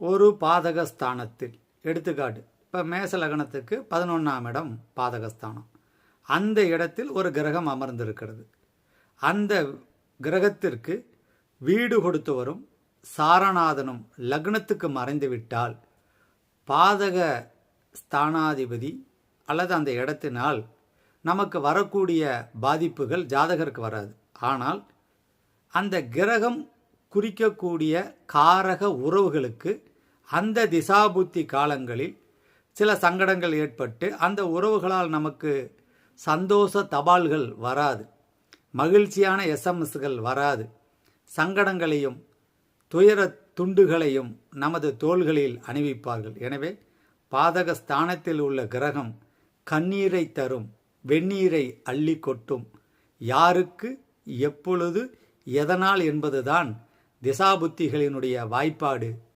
ஒரு பாதகஸ்தானத்தில். எடுத்துக்காட்டு இப்போ மேச லக்னத்துக்கு பதினொன்றாம் இடம் பாதகஸ்தானம். அந்த இடத்தில் ஒரு கிரகம் அமர்ந்திருக்கிறது. அந்த கிரகத்திற்கு வீடு கொடுத்து வரும் சாரநாதனும் லக்னத்துக்கு மறைந்து விட்டால் பாதக ஸ்தானாதிபதி அல்லது அந்த இடத்தினால் நமக்கு வரக்கூடிய பாதிப்புகள் ஜாதகருக்கு வராது. ஆனால் அந்த கிரகம் குறிக்கக்கூடிய காரக உறவுகளுக்கு அந்த திசாபுத்தி காலங்களில் சில சங்கடங்கள் ஏற்பட்டு அந்த உறவுகளால் நமக்கு சந்தோஷ தபால்கள் வராது. மகிழ்ச்சியான எஸ்எம்எஸ்கள் வராது. சங்கடங்களையும் துயர துண்டுகளையும் நமது தோள்களில் அணிவிப்பார்கள். எனவே பாதக ஸ்தானத்தில் உள்ள கிரகம் கண்ணீரை தரும் வெந்நீரை அள்ளி கொட்டும். யாருக்கு எப்பொழுது எதனால் என்பதுதான் திசாபுத்திகளினுடைய வாய்ப்பாடு